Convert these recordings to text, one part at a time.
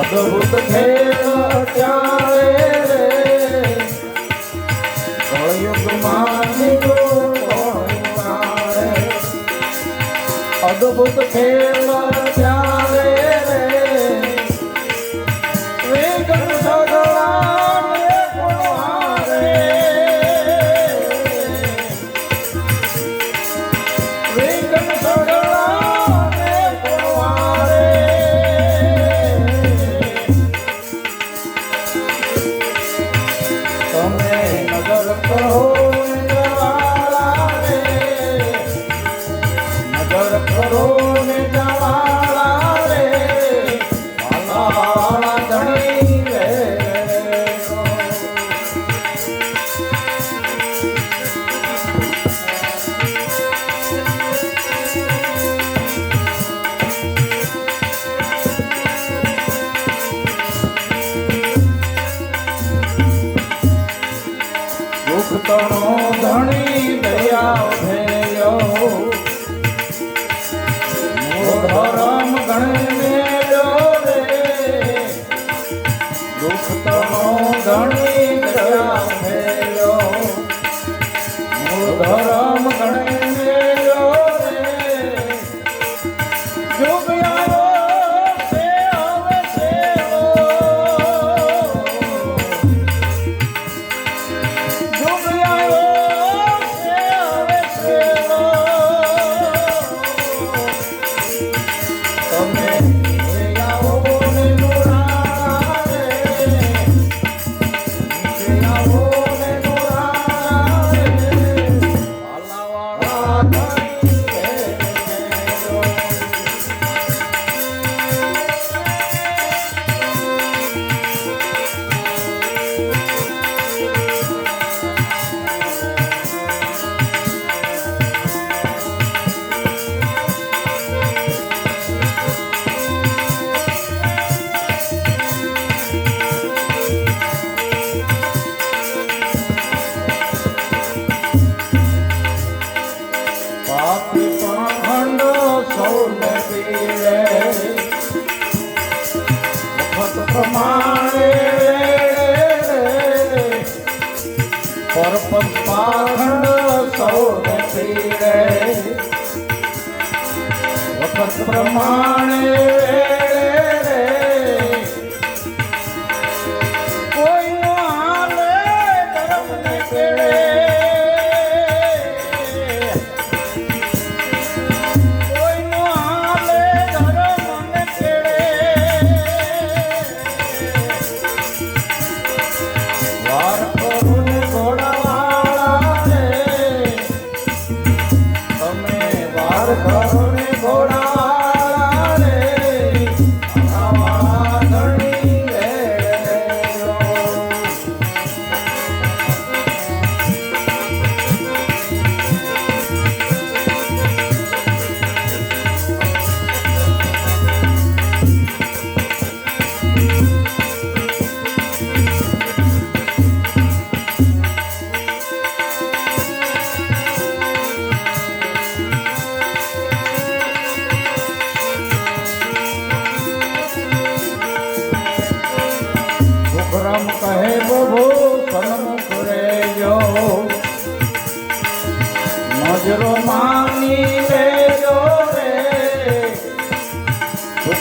અદભુત ખેલ ત્યારે કળયુગ માનિકો Bye. અર્પણ પાખંડ સૌને પીડે વખત પ્રમાણે Oh.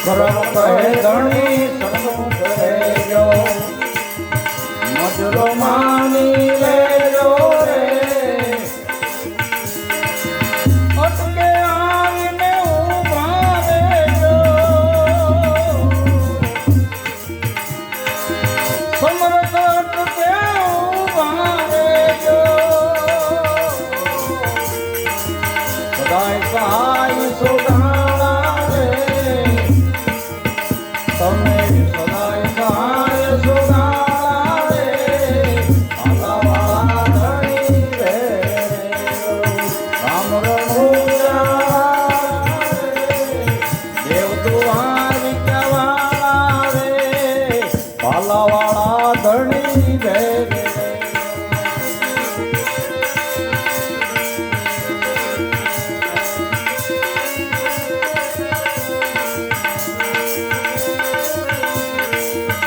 શરણ કહે ધણી શરણ મજરો માની લે 啦哇啦。